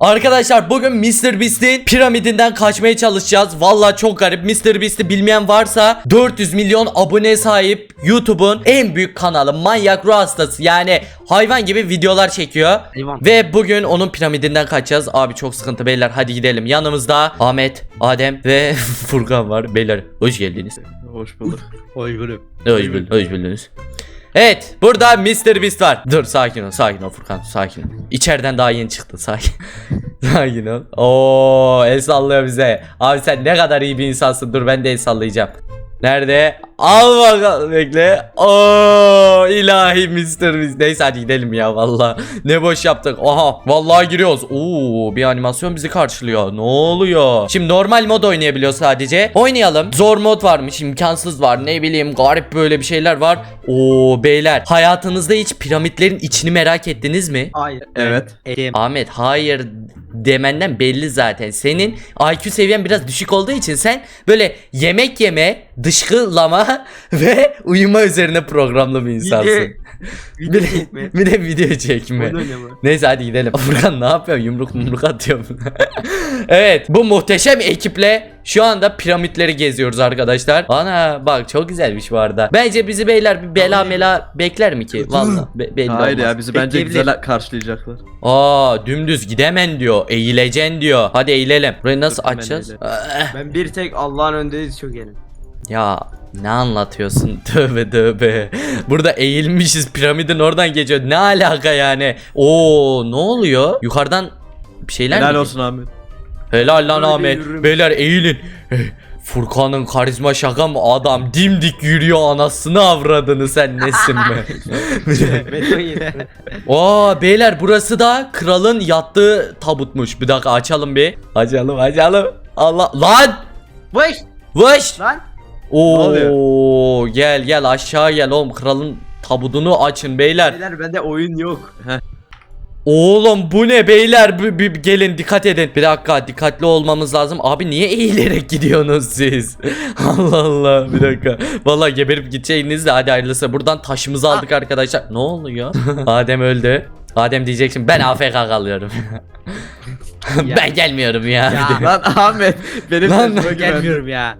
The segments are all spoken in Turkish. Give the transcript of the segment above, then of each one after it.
Arkadaşlar bugün Mr. Beast'in piramidinden kaçmaya çalışacağız. Valla çok garip. Mr. Beast'i bilmeyen varsa 400 milyon abone sahip YouTube'un en büyük kanalı manyak ruh hastası. Yani hayvan gibi videolar çekiyor. Hayvan. Ve bugün onun piramidinden kaçacağız. Abi çok sıkıntı beyler hadi gidelim. Yanımızda Ahmet, Adem ve Furkan var. Beyler hoş geldiniz. Hoş bulduk. Oy gülüm. Hoş, bul- hoş buldunuz. Evet burada Mr. Beast var. Dur sakin ol sakin ol Furkan sakin ol. İçeriden daha yeni çıktı sakin. sakin ol. Oo el sallıyor bize. Abi sen ne kadar iyi bir insansın. Dur ben de el sallayacağım. Nerede? Al bakalım bekle. Oo ilahi Mr. Beast. Neyse hadi gidelim ya valla. Ne boş yaptık. Aha vallahi giriyoruz. Oo bir animasyon bizi karşılıyor. Ne oluyor? Şimdi normal mod oynayabiliyor sadece. Oynayalım. Zor mod varmış, imkansız var. Ne bileyim garip böyle bir şeyler var. Oo beyler hayatınızda hiç piramitlerin içini merak ettiniz mi? Hayır. Evet. Elim. Ahmet hayır demenden belli zaten. Senin IQ seviyen biraz düşük olduğu için sen böyle yemek yeme, dışkılama ve uyuma üzerine programlı bir insansın. Bir Video de, çekme. bir de video çekme. Neyse hadi gidelim. Furkan ne yapıyorsun? Yumruk yumruk atıyorum. evet bu muhteşem ekiple şu anda piramitleri geziyoruz arkadaşlar. Ana bak çok güzelmiş bu arada. Bence bizi beyler bir bela mela bekler mi ki? Valla be- belli Hayır olmaz. ya bizi bence Bekleyebilir. güzel karşılayacaklar. Aa dümdüz gidemen diyor. Eğileceksin diyor. Hadi eğilelim. Burayı nasıl Dur, açacağız? Ah, Ben bir tek Allah'ın önündeyiz çok yerim. Ya ne anlatıyorsun? Tövbe tövbe. Burada eğilmişiz. Piramidin oradan geçiyor. Ne alaka yani? Oo ne oluyor? Yukarıdan bir şeyler Helal mi? olsun Ahmet. Helal lan Böyle Ahmet. yürürüm. Beyler eğilin. Furkan'ın karizma şaka mı adam dimdik yürüyor anasını avradını sen nesin be? Beton. Aa beyler burası da kralın yattığı tabutmuş. Bir dakika açalım bir. Açalım açalım. Allah lan! Vış Vış! lan. Oo gel gel aşağı gel oğlum kralın tabutunu açın beyler. Beyler bende oyun yok. Oğlum bu ne beyler bir, bir- gelin dikkat edin. Bir dakika dikkatli olmamız lazım. Abi niye eğilerek gidiyorsunuz siz? Allah Allah bir dakika. Vallahi geberip gideceğiniz de hadi hayırlısı. Buradan taşımızı aldık arkadaşlar. Ne oluyor? Adem öldü. Adem diyeceksin ben AFK kalıyorum. ben gelmiyorum ya. Ya. Lan Ahmet benim Lan, güven. Gelmiyorum ya.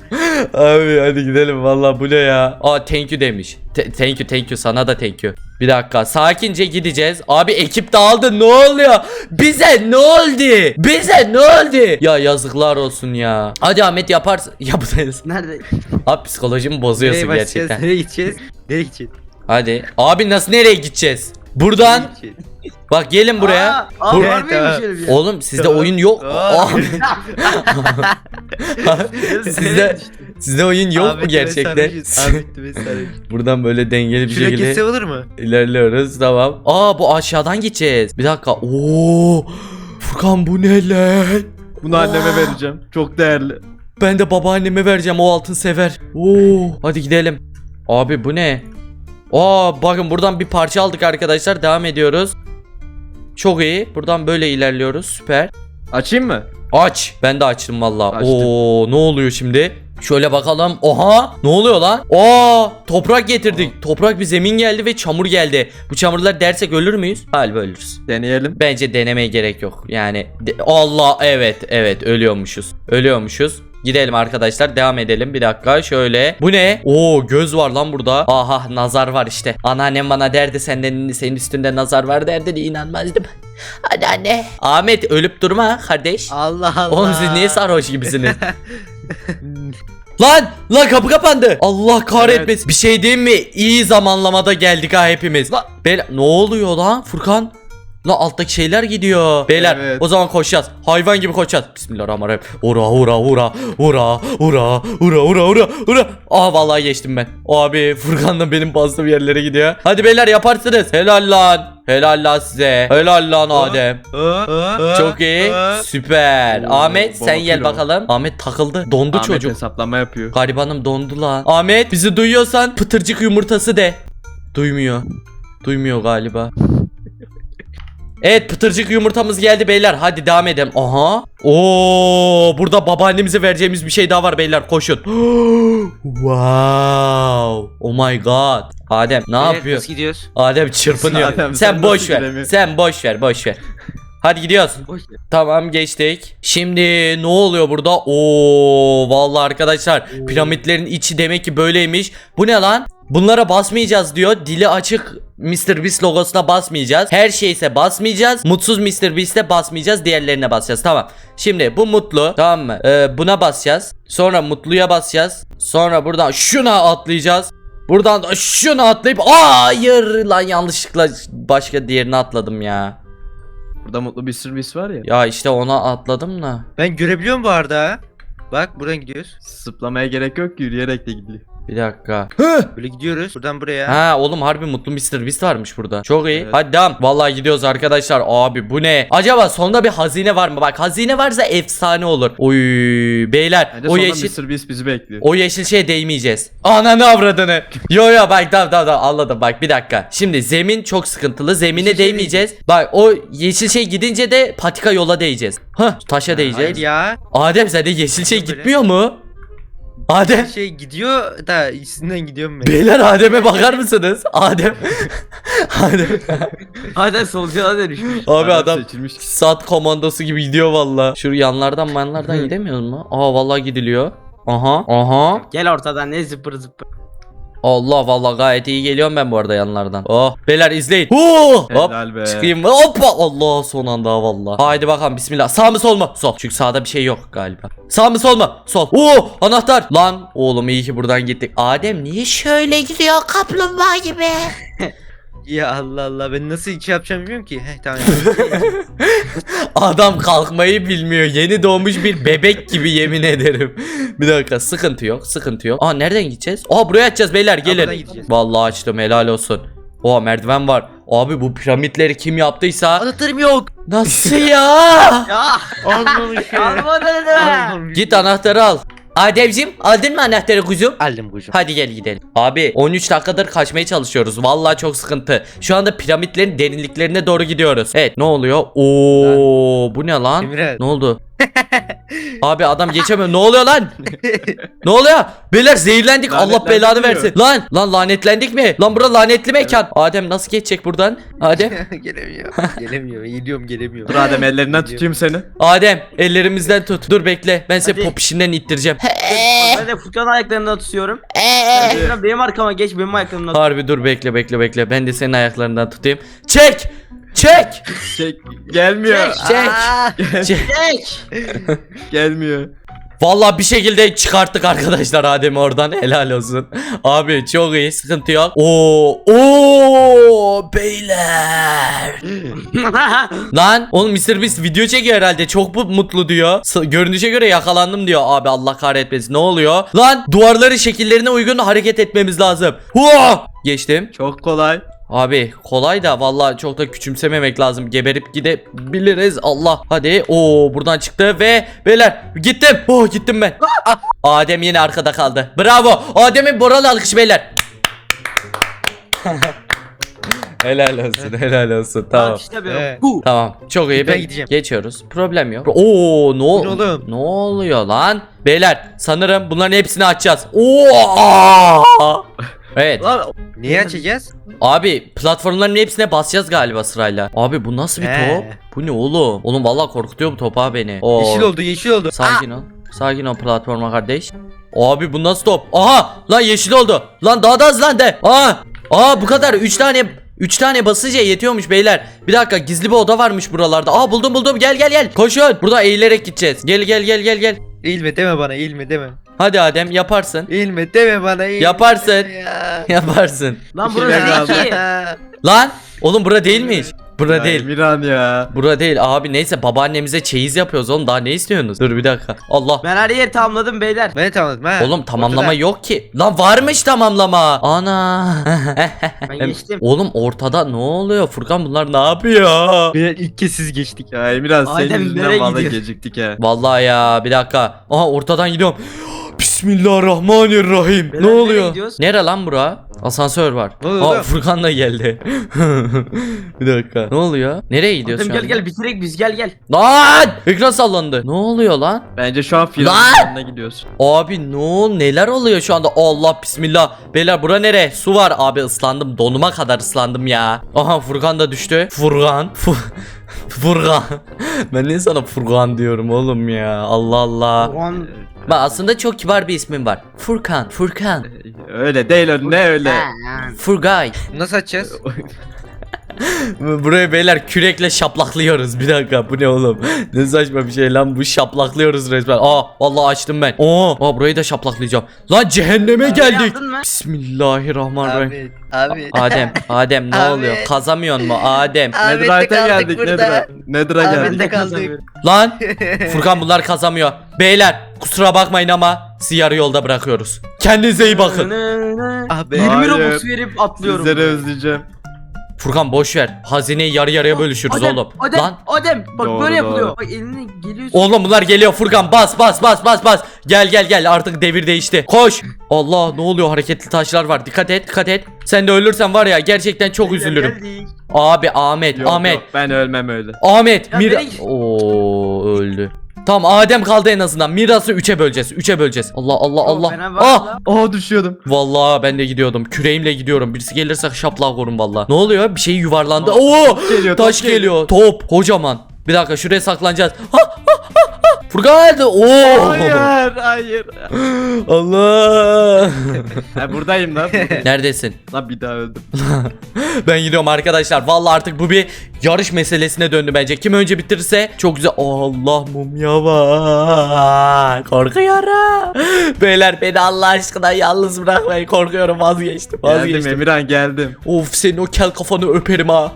Abi hadi gidelim vallahi bu ne ya? Aa thank you demiş. Te- thank you thank you sana da thank you. Bir dakika sakince gideceğiz. Abi ekip dağıldı ne oluyor? Bize ne oldu? Bize ne oldu? Ya yazıklar olsun ya. Hadi Ahmet yaparsın. Yapacağız. Nerede? Abi psikolojimi bozuyorsun Nereye gerçekten. Nereye gideceğiz? Nereye gideceğiz? Hadi. Abi nasıl nereye gideceğiz? Buradan Nereye gideceğiz? Bak gelin buraya. Aa, aa, Bur- var mıymış öyle bir yer? Oğlum sizde Tamam. oyun yok. Abi. sizde sizde oyun yok mu gerçekten? Buradan böyle dengeli bir Şuraya şekilde gitse olur mu? ilerliyoruz. Tamam. Aa bu aşağıdan gideceğiz. Bir dakika. Oo! Furkan bu ne lan? Bunu anneme vereceğim. Çok değerli. Ben de babaanneme vereceğim o altın sever. Oo! Hadi gidelim. Abi bu ne? Aa bakın buradan bir parça aldık arkadaşlar. Devam ediyoruz. Çok iyi. Buradan böyle ilerliyoruz. Süper. Açayım mı? Aç. Ben de açtım valla. Oo ne oluyor şimdi? Şöyle bakalım. Oha ne oluyor lan? Aa toprak getirdik. Toprak bir zemin geldi ve çamur geldi. Bu çamurlar dersek ölür müyüz? Galiba ölürüz. Deneyelim. Bence denemeye gerek yok. Yani Allah evet evet ölüyormuşuz. Ölüyormuşuz. Gidelim arkadaşlar devam edelim bir dakika şöyle Bu ne? Oo göz var lan burada Aha nazar var işte Anneannem bana derdi senden senin üstünde nazar var derdi diye inanmazdım Hadi anne Ahmet ölüp durma kardeş Allah Allah. Oğlum siz niye sarhoş gibisiniz? lan lan kapı kapandı. Allah kahretmesin. Bir şey diyeyim mi? İyi zamanlamada geldik ha hepimiz. Lan ne oluyor lan Furkan? Lan alttaki şeyler gidiyor. Beyler Evet. o zaman koşacağız. Hayvan gibi koşacağız. Bismillahirrahmanirrahim. Ura ura ura ura ura ura ura ura ura. Aa vallahi geçtim ben. Abi Furkan da benim bastığım yerlere gidiyor. Hadi beyler yaparsınız. Helal lan. Helal lan size. Helal lan Adem. Çok iyi. Süper. Oo, Ahmet sen gel kilo. bakalım. Ahmet takıldı. Dondu Ahmet çocuk. hesaplama yapıyor. Garibanım dondu lan. Ahmet bizi duyuyorsan pıtırcık yumurtası de. Duymuyor. Duymuyor galiba. Evet pıtırcık yumurtamız geldi beyler. Hadi devam edelim. Aha. Oo burada babaannemize vereceğimiz bir şey daha var beyler. Koşun. wow. Oh my god. Adem ne Evet, yapıyor? Nasıl gidiyoruz? Adem çırpınıyor. Adem, sen sen boş ver. Sen boş ver, boş ver. Hadi gidiyoruz. Tamam geçtik. Şimdi ne oluyor burada? Oo vallahi arkadaşlar piramitlerin içi demek ki böyleymiş. Bu ne lan? Bunlara basmayacağız diyor. Dili açık Mr. Beast logosuna basmayacağız. Her şeyse basmayacağız. Mutsuz Mr. Beast'e basmayacağız. Diğerlerine basacağız. Tamam. Şimdi bu mutlu. Tamam mı? Ee, buna basacağız. Sonra mutluya basacağız. Sonra buradan şuna atlayacağız. Buradan da şuna atlayıp hayır lan yanlışlıkla başka diğerini atladım ya. Burada mutlu bir sürü bis var ya. Ya işte ona atladım da. Ben görebiliyorum bu arada. Bak buradan gidiyoruz. Zıplamaya gerek yok ki yürüyerek de gidiyor. Bir dakika. Böyle gidiyoruz. Buradan buraya. Ha oğlum harbi mutlu Mr. Beast varmış burada. Çok iyi. Evet. Hadi devam. Vallahi gidiyoruz arkadaşlar. Abi bu ne? Acaba sonunda bir hazine var mı? Bak hazine varsa efsane olur. Oy beyler Bence o yeşil Mr. Beast bizi bekliyor. o yeşil şeye değmeyeceğiz. Ananı avradını. yo yo bak tamam tamam tamam anladım bak bir dakika. Şimdi zemin çok sıkıntılı. Zemine Yeşil şey değmeyeceğiz. Bak o yeşil şey gidince de patika yola değeceğiz. Hah taşa değeceğiz. Hayır ya. Adem sende yeşil şey Böyle. gitmiyor mu? Adem. Şey gidiyor da üstünden gidiyorum ben. Beyler Adem'e bakar mısınız? Adem. Adem. Hadi solcuya dönüşmüş. Abi adam seçilmiş. sat komandosu gibi gidiyor valla. Şu yanlardan manlardan gidemiyoruz mu? Aa vallahi gidiliyor. Aha aha. Gel ortadan ne zıpır zıpır. Allah vallahi gayet iyi geliyorum ben bu arada yanlardan. Oh beyler izleyin. Huu! Hop. Helal be. Çıkayım. Hoppa. Allah son anda vallahi. Haydi bakalım bismillah. Sağ mı sol mu? Sol. Çünkü sağda bir şey yok galiba. Sağ mı sol mu? Sol. Oo anahtar. Lan oğlum iyi ki buradan gittik. Adem niye şöyle gidiyor kaplumbağa gibi? Ya Allah Allah ben nasıl iş yapacağım bilmiyorum ki. Heh tamam. Adam kalkmayı bilmiyor. Yeni doğmuş bir bebek gibi yemin ederim. Bir dakika sıkıntı yok sıkıntı yok. Aa nereden gideceğiz? Aa buraya açacağız beyler buradan gelin. gideceğiz. Vallahi açtım helal olsun. Oha merdiven var. Abi bu piramitleri kim yaptıysa Anahtarım yok. nasıl ya? Ya Almamış ya. almadın mı? Git anahtarı al. Ademciğim aldın mı anahtarı kuzum? Aldım kuşum. Hadi gel gidelim. Abi 13 dakikadır kaçmaya çalışıyoruz. Vallahi çok sıkıntı. Şu anda piramitlerin derinliklerine doğru gidiyoruz. Evet ne oluyor? Oo bu ne lan? Emirhan. Ne oldu? Abi adam geçemiyor. Ne oluyor lan? ne oluyor? Beyler zehirlendik. Allah belanı versin. Lan lan lanetlendik mi? Lan bura lanetli mekan. Adem nasıl geçecek buradan? Adem. gelemiyor. Gelemiyor. Eğiliyorum gelemiyor. Dur Adem ellerinden tutayım seni. Adem ellerimizden tut. Dur bekle. Ben seni Hadi. popişinden ittireceğim. Ben de Furkan'ın ayaklarından tutuyorum. Ee. Furkan benim arkama geç benim ayaklarımdan tut. Harbi dur bekle bekle bekle. Ben de senin ayaklarından tutayım. Çek! Çek! Şey gelmiyor. Çek! Aa! Çek! Geç. Gelmiyor. Vallahi bir şekilde çıkarttık arkadaşlar Adem'i oradan helal olsun. Abi çok iyi sıkıntı yok. Oo oo beyler. Lan oğlum Mr. Beast video çekiyor herhalde. Çok bu mutlu diyor. S- görünüşe göre yakalandım diyor. Abi Allah kahretmesin. Ne oluyor? Lan duvarları şekillerine uygun hareket etmemiz lazım. Hua! Geçtim. Çok kolay. Abi kolay da vallahi çok da küçümsememek lazım. Geberip gidebiliriz. Allah. Hadi. Oo buradan çıktı ve beyler gittim. Oh gittim ben. Adem yine arkada kaldı. Bravo. Adem'in Boralı alkış beyler. helal olsun. Helal olsun. Tamam. Böyle. Evet. Bu. Tamam. Çok iyi. Ben Ben gideceğim. Geçiyoruz. Problem yok. Oo ne, ol- ne oğlum? ne oluyor lan? Beyler sanırım bunların hepsini açacağız. Oo! Evet. Lan neyi açacağız? Abi platformların hepsine basacağız galiba sırayla. Abi bu nasıl bir He. top? Bu ne oğlum? Oğlum vallahi korkutuyor bu top ha beni. Oo. Yeşil oldu yeşil oldu. Sakin ol. Sakin ol platforma kardeş. Abi bu nasıl top? Aha! Lan yeşil oldu. Lan daha da hızlandı. Aa! Aa bu kadar 3 tane 3 tane basınca yetiyormuş beyler. Bir dakika gizli bir oda varmış buralarda. Aa buldum buldum. Gel gel gel. Koşun. Burada eğilerek gideceğiz. Gel gel gel gel gel. Eğilme deme bana eğilme deme. Hadi Adem yaparsın. Eğilme deme bana eğilme. Yaparsın. Ya. Yaparsın. Lan burası değil ki. Lan oğlum bura değilmiş. Bura Ya değil. Emirhan ya. Bura değil abi neyse babaannemize çeyiz yapıyoruz oğlum daha ne istiyorsunuz? Dur bir dakika. Allah. Ben her yeri tamamladım beyler. Ben tamamladım ha. Oğlum tamamlama Ortada. yok ki. Lan varmış tamamlama. Ana. Ben geçtim. Oğlum ortada ne oluyor? Furkan bunlar ne yapıyor? Bir ilk kez siz geçtik. Ya Emirhan senin Adem yüzünden gidiyor? geciktik ha. Vallahi ya bir dakika. Aha ortadan gidiyorum. Bismillahirrahmanirrahim. Beyler, ne nereye oluyor? gidiyoruz? Nere lan bura? Asansör var. Ne oluyor Aa? Furkan da geldi. bir dakika. Ne oluyor? Nereye gidiyorsun? Adem gel gel bitirek biz gel gel. Lan! Ekran sallandı. Ne oluyor lan? Bence şu an filan Lan! yanına gidiyorsun. Abi ne ol neler oluyor şu anda? Allah bismillah. Beyler bura nere? Su var. Abi ıslandım. Donuma kadar ıslandım ya. Aha Furkan da düştü. Furkan. Fu- Furkan. ben niye sana Furkan diyorum oğlum ya? Allah Allah. O an Bak aslında çok kibar bir ismim var. Furkan. Furkan. Öyle değil o ne öyle. Furgay. Nasıl açacağız? Buraya beyler kürekle şaplaklıyoruz. Bir dakika bu ne oğlum? Ne saçma bir şey lan bu şaplaklıyoruz resmen. Aa vallahi açtım ben. Oo, aa burayı da şaplatlayacağım. Lan cehenneme Abi, geldik. Bismillahirrahmanirrahim. abi, abi. Adem, Adem ne Abi. oluyor? Kazamıyor mu Adem? Netherite'e geldik. Nether'a Ahmet'te geldik. kaldık. Lan Furkan bunlar kazamıyor. Beyler kusura bakmayın ama sizi yarı yolda bırakıyoruz. Kendinize iyi bakın. Abi. 20 Hayır. Robux verip atlıyorum. Sizleri özleyeceğim. Furkan boş ver. Hazineyi yarı yarıya bölüşürüz Adem, oğlum. Adem, Lan Adem bak Doğru, böyle yapılıyor. doğru. Bak eline geliyorsun. Oğlum bunlar geliyor Furkan bas bas bas bas bas. Gel gel gel artık devir değişti. Koş. Allah ne oluyor hareketli taşlar var. Dikkat et dikkat et. Sen de ölürsen var ya gerçekten çok Gel, üzülürüm. geldik. Abi Ahmet Yok, Ahmet yok, ben ölmem öyle. Ahmet Ya Mira Oo öldü. Tamam Adem kaldı en azından. Miras'ı 3'e böleceğiz. 3'e böleceğiz. Allah Allah Allah. fena var Ah! lan. Aa düşüyordum. Vallahi ben de gidiyordum. Küreğimle gidiyorum. Birisi gelirse şaplağı korun vallahi. Ne oluyor? Bir şey yuvarlandı. Oo! Geliyor, Taş top geliyor. Top kocaman. Bir dakika şuraya saklanacağız. Ha, ha, ha, ha. Furkan Oo! Hayır hayır. Allah. ha, buradayım lan. Neredesin? lan bir daha öldüm. Ben gidiyorum arkadaşlar. Vallahi artık bu bir yarış meselesine döndü bence. Kim önce bitirirse çok güzel. Allah mumya var. Korkuyorum. Beyler beni Allah aşkına yalnız bırakmayın. Korkuyorum vazgeçtim. Geldim Vazgeçtim. Emirhan geldim. Of senin o kel kafanı öperim ha.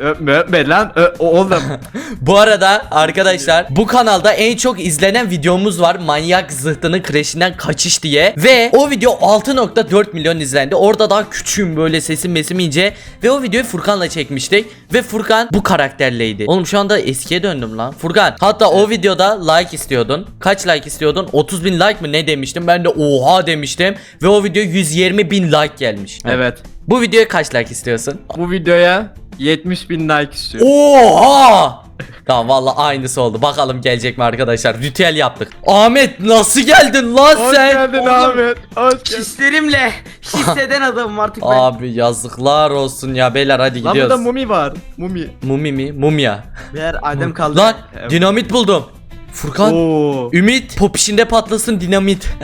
Öpme öpme lan. Ö oğlum. Bu arada arkadaşlar bu kanalda en çok izlenen videomuz var. Manyak zıhtının kreşinden kaçış diye. Ve o video 6.4 milyon izlendi. Orada daha küçüğüm böyle sesim mesim ince. Ve o videoyu Furkan'la çekmiştik. Ve Furkan bu karakterleydi. Oğlum şu anda eskiye döndüm lan. Furkan hatta o videoda like istiyordun. Kaç like istiyordun? 30 bin like mı ne demiştim? Ben de oha demiştim. Ve o video 120 bin like gelmiş. evet. Bu videoya kaç like istiyorsun? Bu videoya 70 bin like istiyorum. Oha! Tamam valla aynısı oldu. Bakalım gelecek mi arkadaşlar? Ritüel yaptık. Ahmet nasıl geldin lan Hoş sen? geldin Oğlum. Ahmet. Hoş geldin. Hislerimle hisseden adamım artık ben. Abi yazıklar olsun ya beyler hadi Lan burada mumi var. Mumi. Mumi mi? Mumya. Ver Adem kaldı. Lan Evet. dinamit buldum. Furkan. Oo. Ümit popişinde patlasın dinamit.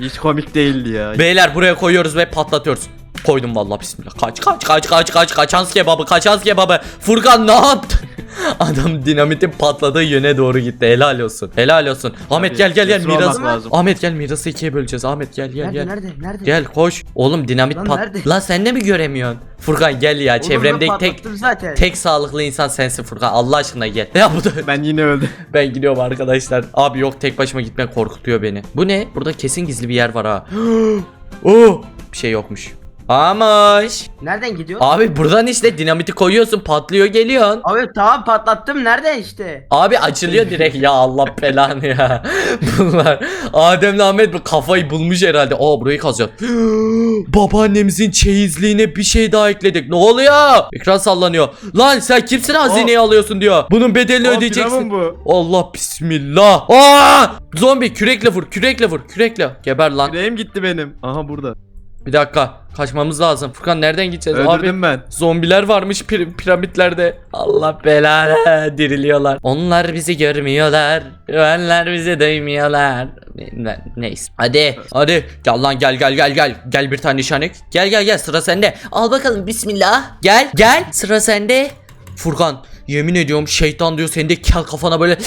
Hiç komik değildi ya. Beyler buraya koyuyoruz ve patlatıyoruz. Koydum vallahi bismillah. Kaç kaç kaç kaç kaç kaçans kebabı kaçans kebabı. Furkan ne yaptın? Adam dinamitin patladığı yöne doğru gitti. Helal olsun. Helal olsun. Ahmet gel gel gel cesur miras. olmak lazım. Ahmet gel mirası ikiye böleceğiz. Ahmet gel gel Nerede gel. nerede nerede? Gel koş. Oğlum dinamit Lan pat. Lan sen de mi göremiyorsun? Furkan gel ya. Oğlum ben Çevremdeki tek patlattım zaten. tek sağlıklı insan sensin Furkan. Allah aşkına gel. Ya bu da Ben yine öldüm. ben gidiyorum arkadaşlar. Abi yok tek başıma gitmek korkutuyor beni. Bu ne? Burada kesin gizli bir yer var ha. oh! Bir şey yokmuş. Amış. Nereden gidiyor? Abi buradan işte dinamiti koyuyorsun patlıyor geliyorsun. Abi tamam patlattım nerede işte? Abi açılıyor direkt ya Allah belanı ya. Bunlar Adem'le Ahmet bu kafayı bulmuş herhalde. Aa burayı kazacağız. Babaannemizin çeyizliğine bir şey daha ekledik. Ne oluyor? Ekran sallanıyor. Lan sen kimsin hazineyi alıyorsun diyor. Bunun bedelini Aa, ödeyeceksin. firavun bu. Allah bismillah. Aa! Zombi kürekle vur, kürekle vur, kürekle. Geber lan. Yüreğim gitti benim. Aha burada. Bir dakika. Kaçmamız lazım. Furkan nereden gideceğiz abi? Öldürdüm ben. Zombiler varmış pir- piramitlerde. Allah belanı diriliyorlar. Onlar bizi görmüyorlar. Onlar bizi duymuyorlar. Ne- Neyse. Hadi. Hadi. Gel lan gel gel gel gel. Gel bir tane nişanek. Gel gel gel sıra sende. Al bakalım bismillah. Gel gel sıra sende. Furkan yemin ediyorum şeytan diyor senin de kel kafana böyle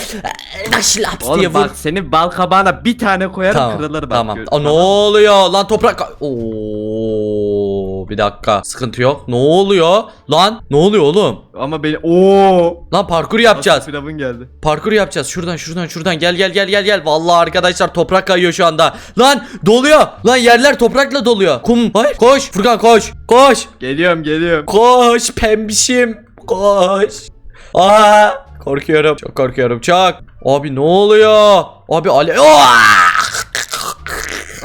laps laps diye Oğlum vur. bak senin bal kabağına bir tane koyarım Tamam. kırılır bak. Tamam. Aa, ne oluyor lan toprak? Oo bir dakika. Sıkıntı yok. Ne oluyor? Lan ne oluyor oğlum? Ama beni ooo. Lan parkur yapacağız. Firavun geldi. Parkur yapacağız. Şuradan şuradan şuradan gel gel gel gel gel. Vallahi arkadaşlar toprak kayıyor şu anda. Lan doluyor. Lan yerler toprakla doluyor. Kum. Hayır. Koş. Furkan koş. Koş. Geliyorum geliyorum. Koş pembişim. Koş. Aa! Korkuyorum. Çok korkuyorum. Çok. Abi ne oluyor? Abi ale...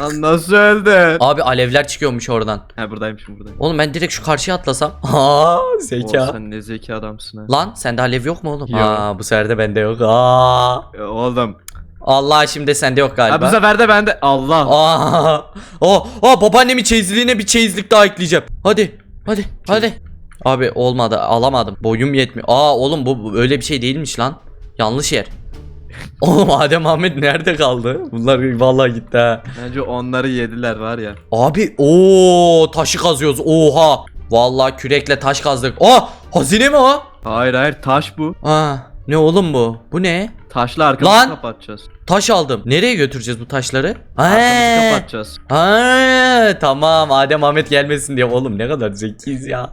Lan nasıl öldün? Abi alevler çıkıyormuş oradan. Ha buradaymışım buradayım. Oğlum ben direkt şu karşıya atlasam. Aa Oo, zeka. sen ne zeki adamsın ha. Lan sende alev yok mu oğlum? Yok. Aa bu sefer de bende yok. Aa. E, Oğlum. Allah şimdi sende yok Ha, galiba. bu sefer de bende. Allah. Aa. Oh, oh babaannemin çeyizliğine bir çeyizlik daha ekleyeceğim. Hadi. Hadi. Hadi. Abi olmadı. Alamadım. Boyum yetmiyor. Aa oğlum bu bu öyle bir şey değilmiş lan. Yanlış yer. Oğlum Adem Ahmet nerede kaldı? Bunlar vallahi gitti ha. Bence onları yediler var ya. Abi o taşı kazıyoruz. Oha. Vallahi kürekle taş kazdık. Aa hazine mi o? Hayır hayır taş bu. Aa ne oğlum bu? Bu ne? Taşla arkamızı Lan! kapatacağız. Taş aldım. Nereye götüreceğiz bu taşları? Arkamızı He. kapatacağız. Ha, tamam Adem Ahmet gelmesin diye. Oğlum ne kadar zekiyiz ya.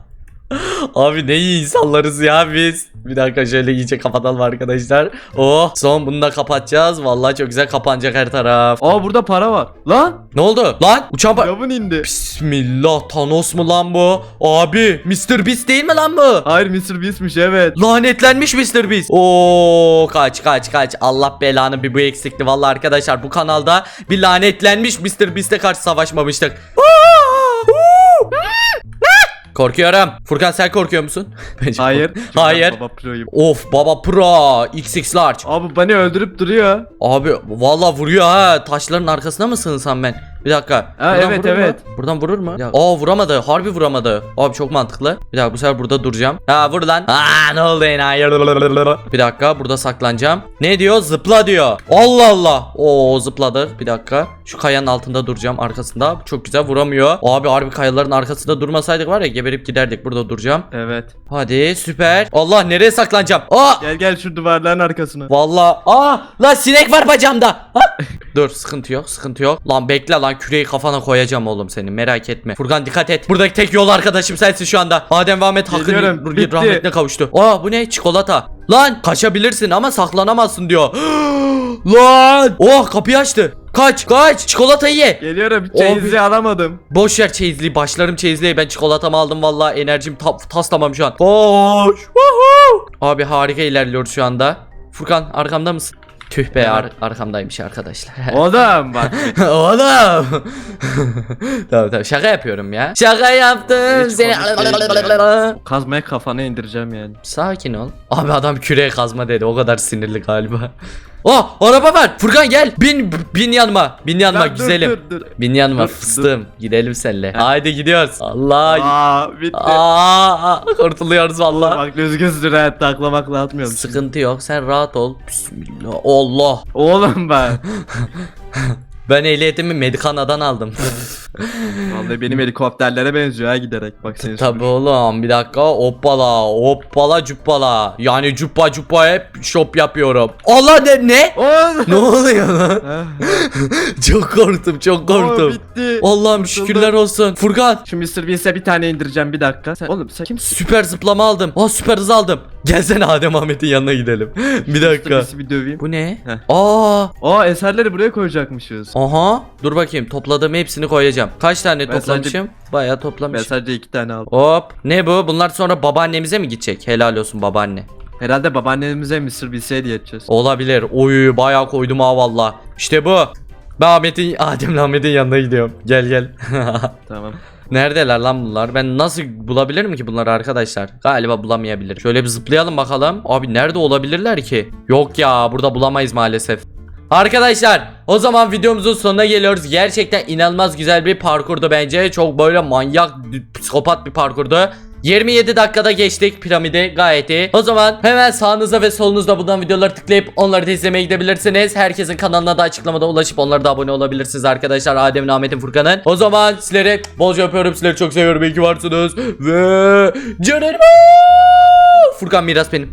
Abi ne iyi insanlarız ya biz. Bir dakika şöyle iyice kapatalım arkadaşlar. Oh son bunu da kapatacağız. Vallahi çok güzel kapanacak her taraf. Aa burada para var. Lan. Ne oldu? Lan uçan pa- Yavun indi. Bismillah Thanos mu lan bu? Abi Mr. Beast değil mi lan bu? Hayır Mr. Beast'miş evet. Lanetlenmiş Mr. Beast. Oo kaç kaç kaç. Allah belanı bir bu eksikti. Vallahi arkadaşlar bu kanalda bir lanetlenmiş Mr. Beast'e karşı savaşmamıştık. Korkuyorum. Furkan sen korkuyor musun? Bence Hayır. kork- çünkü ben Hayır. Baba proyum. Of baba pro XX large. Abi beni öldürüp duruyor. Abi vallahi vuruyor ha. Taşların arkasına mı sığınsam ben? Bir dakika. Ha, evet, vurur mu? evet. Buradan vurur mu? Aa vuramadı. Harbi vuramadı. Abi çok mantıklı. Bir dakika bu sefer burada duracağım. Ha vur lan. Aa ne oldu yine? Bir dakika burada saklanacağım. Ne diyor? Zıpla diyor. Allah Allah. Oo zıpladı. Bir dakika. Şu kayanın altında duracağım arkasında. Çok güzel vuramıyor. Abi harbi kayaların arkasında durmasaydık var ya geberip giderdik. Burada duracağım. Evet. Hadi süper. Allah nereye saklanacağım? Aa Gel gel şu duvarların arkasına. Vallahi aa lan sinek var bacağımda. Ha? Dur sıkıntı yok sıkıntı yok. Lan bekle lan küreği kafana koyacağım oğlum seni merak etme. Furkan dikkat et. Buradaki tek yol arkadaşım sensin şu anda. Adem ve Ahmet hakkın Geliyorum, bitti. rahmetine kavuştu. Aa bu ne çikolata. Lan kaçabilirsin ama saklanamazsın diyor. lan. Oh kapıyı açtı. Kaç kaç çikolatayı ye. Geliyorum. Çeyizi alamadım. Boş ver çeyizliği başlarım çeyizliği ben çikolatamı aldım vallahi enerjim ta- tas tamam şu an. Koş. Abi harika ilerliyoruz şu anda. Furkan arkamda mısın? Tüh be ar- arkamdaymış arkadaşlar. Oğlum bak. Oğlum. tamam tamam şaka yapıyorum ya. Şaka yaptım Hiç seni. komik değil Kazmaya kafana indireceğim yani. Sakin ol. Abi adam küreğe kazma dedi. O kadar sinirli galiba. Oh araba var. Furkan gel. Bin bin yanıma. Bin yanıma Lan dur, güzelim. dur, dur. Bin yanıma Dur, fıstığım. Gidelim seninle. Haydi gidiyoruz. Allah. Aa bitti. Aa, kurtuluyoruz valla. Bak düzgün süre taklamakla atmıyorum. Sıkıntı yok. Sen rahat ol. Bismillah. Allah. Oğlum ben. Ben ehliyetimi Medikana'dan aldım. Vallahi benim helikopterlere benziyor ha giderek. Bak senin Tabi oğlum bir dakika hoppala hoppala cuppala yani cuppa cuppa hep şop yapıyorum. Allah ne ne? Ne oluyor lan? Çok korktum çok korktum. bitti. Allah'ım şükürler olsun. Furkan Şu Mr. Beast'e bir tane indireceğim bir dakika. Sen, oğlum sen kimsin? süper zıplama aldım. Aa süper hız aldım. Gelsene Adem Ahmet'in yanına gidelim. bir dakika. Beast'i bir döveyim. Bu ne? Heh. Aa Aa eserleri buraya koyacakmışız. Aha dur bakayım topladığım hepsini koyacağım. Kaç tane Ben toplamışım? Bayağı Ben toplamışım. sadece iki tane aldım. Hop ne bu? Bunlar sonra babaannemize mi gidecek? Helal olsun babaanne. Herhalde babaannemize Mr. Beast'e hediye edeceğiz. Olabilir. Oy bayağı koydum ha valla. İşte bu. Ben Ahmet'in Adem'le Ahmet'in yanına gidiyorum. Gel gel. Tamam. Neredeler lan bunlar? Ben nasıl bulabilirim ki bunları arkadaşlar? Galiba bulamayabilirim. Şöyle bir zıplayalım bakalım. Abi nerede olabilirler ki? Yok ya burada bulamayız maalesef. Arkadaşlar o zaman videomuzun sonuna geliyoruz. Gerçekten inanılmaz güzel bir parkurdu bence. Çok böyle manyak, psikopat bir parkurdu. 27 dakikada geçtik piramidi gayet iyi. O zaman hemen sağınızda ve solunuzda bulunan videoları tıklayıp onları da izlemeye gidebilirsiniz. Herkesin kanalına da açıklamada ulaşıp onlara da abone olabilirsiniz arkadaşlar. Adem'in, Ahmet'in, Furkan'ın. O zaman sizleri bolca öpüyorum. Sizleri çok seviyorum. İyi ki varsınız. Ve... Canım. Furkan miras benim.